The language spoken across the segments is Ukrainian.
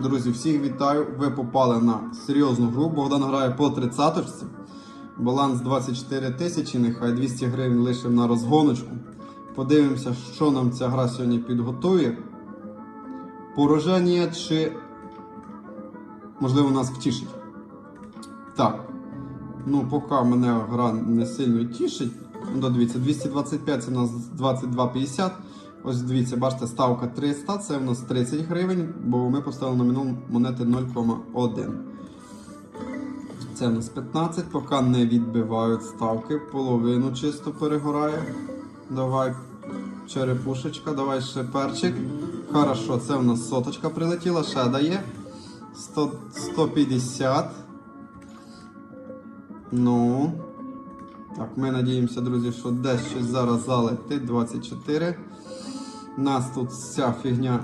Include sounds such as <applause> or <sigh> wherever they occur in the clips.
Друзі, всіх вітаю. Ви попали на серйозну гру. Богдан грає по 30-ці. Баланс 24 тисячі, нехай 200 гривень лишив на розгоночку. Подивимося, що нам ця гра сьогодні підготує. Пораження чи можливо нас втішить. Так. Ну, поки мене гра не сильно тішить. Ну, дивіться, 225 це у нас 22,50. Ось дивіться, бачите, ставка 300, це у нас 30 гривень, бо ми поставили номінал монети 0,1. Це у нас 15, поки не відбивають ставки, половину чисто перегорає. Давай черепушечка, давай ще перчик. Хорошо, це у нас соточка прилетіла, ще дає. 100, 150. Ну. Так, ми надіємося, друзі, що десь щось зараз залетить. 24. Нас тут вся фігня.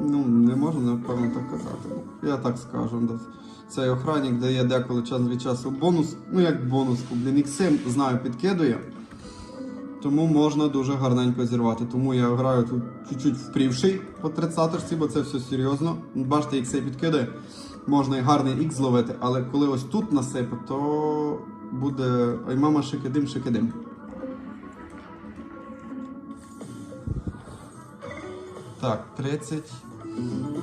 Ну, не можна, напевно, так казати. Я так скажу. Цей охранник дає деколи час від часу бонус. Ну, як бонуску, блін, іксим, знаю, підкидує. Тому можна дуже гарненько зірвати. Тому я граю тут чуть-чуть впрівший по 30-ці, бо це все серйозно. Бачите, іксей підкидає. Можна і гарний ікс зловити, але коли ось тут насипе, то буде. Ой, мама шикидим, шикидим. Так, 30.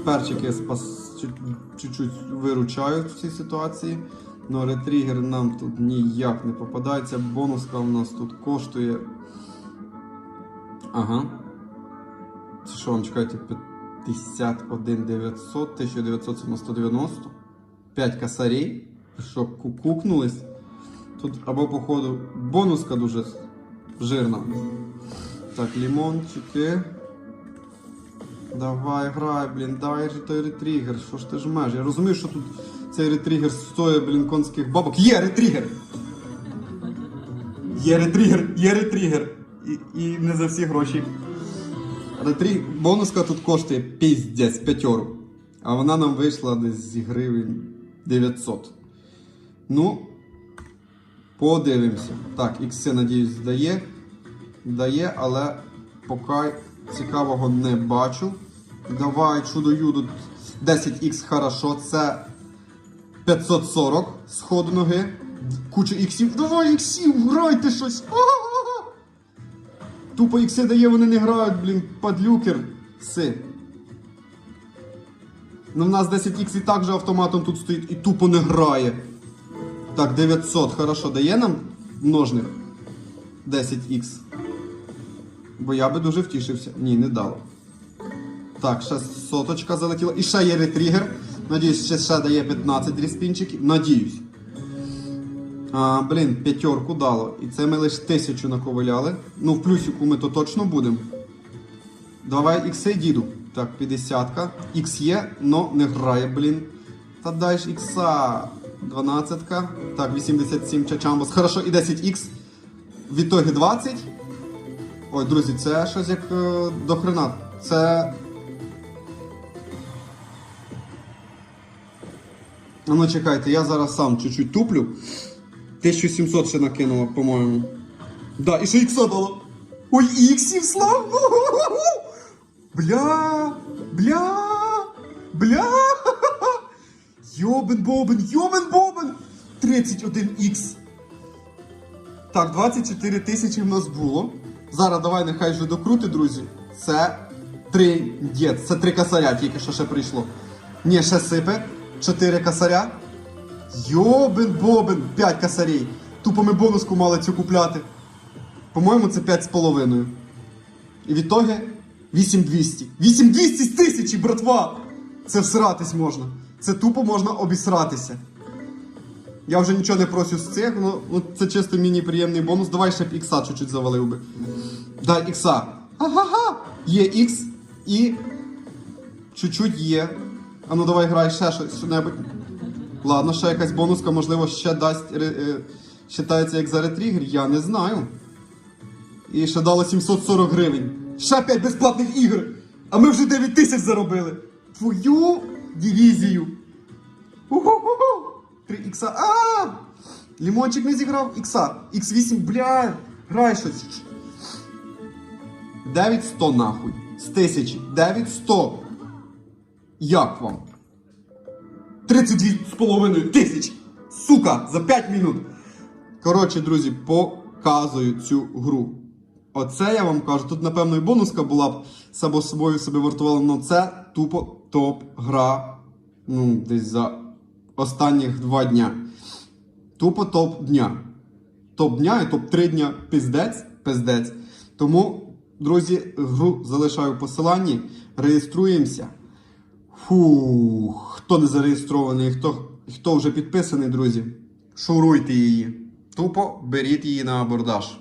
Перчики спас чуть- чуть-чуть виручають в цій ситуації. Но ретригер нам тут ніяк не попадається. Бонуска у нас тут коштує. Ага. Це що, вам чекайте, 51 900, 1900 це на 190. 5 косарей. Що, кукнулись? Тут або, походу, бонуска дуже жирна. Так, лімончики. Давай, грай, блін, дай же той ретригер. Що ж ти жмеш? Я розумію, що тут цей ретригер стоїть, блін, конських бабок. Є ретригер! Є ретригер, є ретригер. І, і не за всі гроші. Ретрі... Бонуска тут коштує піздець, п'ятеру. А вона нам вийшла десь зі гривень 900. Ну, подивимося. Так, ікси, надіюсь, дає. Дає, але поки цікавого не бачу. Давай, чудо юдо 10х хорошо, це 540 з ходу ноги. Куча іксів. Давай іксів, грайте щось. А-а-а! Тупо ікси дає, вони не грають, блін, падлюкер. Си. Ну в нас 10х і так же автоматом тут стоїть і тупо не грає. Так, 900, хорошо, дає нам множник 10х. Бо я би дуже втішився. Ні, не дало. Так, ще соточка залетіла. І ще є ретригер. Надіюсь, ще, ще дає 15 ріспінчиків. Надіюсь. А, блін, п'ятерку дало. І це ми лише тисячу наковиляли. Ну, в плюсику ми то точно будемо. Давай ікси, діду. Так, 50-ка. Ікс є, но не грає, блін. Та дай ж ікса. 12-ка. Так, 87 чачамбос. Хорошо, і 10х. В ітогі 20. Ой, друзі, це щось як е, до хрена. Це. А ну чекайте, я зараз сам чуть-чуть туплю. 1700 ще накинуло, по-моєму. Да, і ще ікса дало. Ой, іксів слав! <laughs> Бля! Бля! Бля! Йобен бобен, йобен бобен! 31х. Так, 24 тисячі в нас було. Зараз давай нехай вже докрути, друзі. Це три дєт, це три косаря тільки що ще прийшло. Ні, ще сипе. Чотири косаря. Йобен бобен, 5 косарей. Тупо ми бонуску мали цю купляти. По-моєму, це 5 з половиною. І в ітогі 8200. 8200 з тисячі, братва! Це всратись можна. Це тупо можна обісратися. Я вже нічого не просю з цих, ну, ну це чисто міні-приємний бонус. Давай ще б ікса чуть-чуть завалив би. Дай ікса. Ага-га! Є ікс і. Чуть-чуть є. А ну давай грай ще щось що-небудь. Ладно, ще якась бонуска, можливо, ще дасть. ре- е, Считається як за ретригер, я не знаю. І ще дало 740 гривень. Ще 5 безплатних ігор. А ми вже 9 тисяч заробили. Твою дивізію. Уху-ху-ху. 3 ікса. А! Лімончик не зіграв. Ікса. Х8, бля. Грай щось. 9100 нахуй. З тисячі. 9100. Як вам? 32,5 тисяч. Сука, за 5 минут. Коротше, друзі, показую цю гру. Оце я вам кажу. Тут, напевно, і бонуска була б само собою собі вартувала, але це тупо топ-гра. Ну, десь за останніх два дня. Тупо топ дня. Топ дня і топ 3 дня пиздець, пиздець. Тому, друзі, гру залишаю в посиланні. Реєструємося. Фу, хто не зареєстрований, хто, хто вже підписаний, друзі, шуруйте її. Тупо беріть її на абордаж.